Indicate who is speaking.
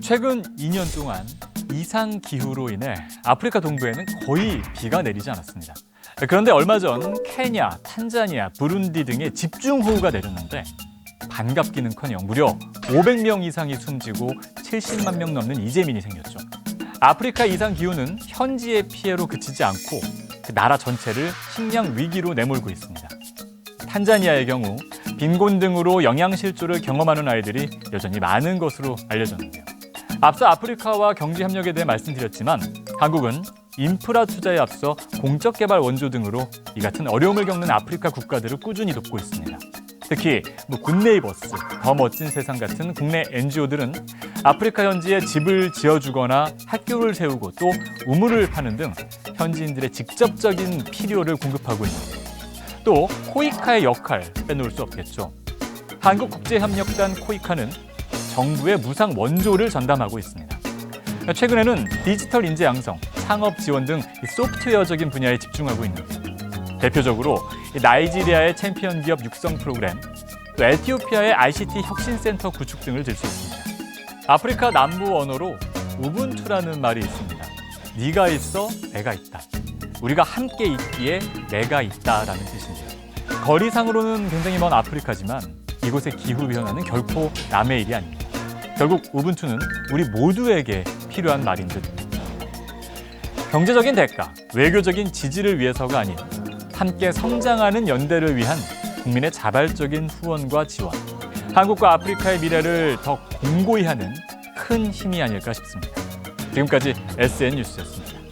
Speaker 1: 최근 2년 동안 이상 기후로 인해 아프리카 동부에는 거의 비가 내리지 않았습니다. 그런데 얼마 전 케냐, 탄자니아, 부룬디 등에 집중호우가 내렸는데 반갑기는커녕 무려 500명 이상이 숨지고 70만 명 넘는 이재민이 생겼죠. 아프리카 이상 기후는 현지의 피해로 그치지 않고 그 나라 전체를 식량 위기로 내몰고 있습니다. 탄자니아의 경우 빈곤 등으로 영양 실조를 경험하는 아이들이 여전히 많은 것으로 알려졌는데요. 앞서 아프리카와 경제 협력에 대해 말씀드렸지만 한국은 인프라 투자에 앞서 공적 개발 원조 등으로 이 같은 어려움을 겪는 아프리카 국가들을 꾸준히 돕고 있습니다. 특히 뭐 굿네이버스, 더 멋진 세상 같은 국내 NGO들은 아프리카 현지에 집을 지어주거나 학교를 세우고 또 우물을 파는 등 현지인들의 직접적인 필요를 공급하고 있는데 또 코이카의 역할 빼놓을 수 없겠죠. 한국국제협력단 코이카는 정부의 무상 원조를 전담하고 있습니다. 최근에는 디지털 인재 양성, 창업 지원 등 소프트웨어적인 분야에 집중하고 있는데 대표적으로 나이지리아의 챔피언 기업 육성 프로그램, 또 에티오피아의 ICT 혁신센터 구축 등을 들 수 있습니다. 아프리카 남부 언어로 우분투라는 말이 있습니다. 네가 있어, 내가 있다. 우리가 함께 있기에 내가 있다라는 뜻인데요. 거리상으로는 굉장히 먼 아프리카지만 이곳의 기후 변화는 결코 남의 일이 아닙니다. 결국 우분투는 우리 모두에게 필요한 말인 듯. 경제적인 대가, 외교적인 지지를 위해서가 아닌 함께 성장하는 연대를 위한 국민의 자발적인 후원과 지원. 한국과 아프리카의 미래를 더 공고히 하는 큰 힘이 아닐까 싶습니다. 지금까지 SN 뉴스였습니다.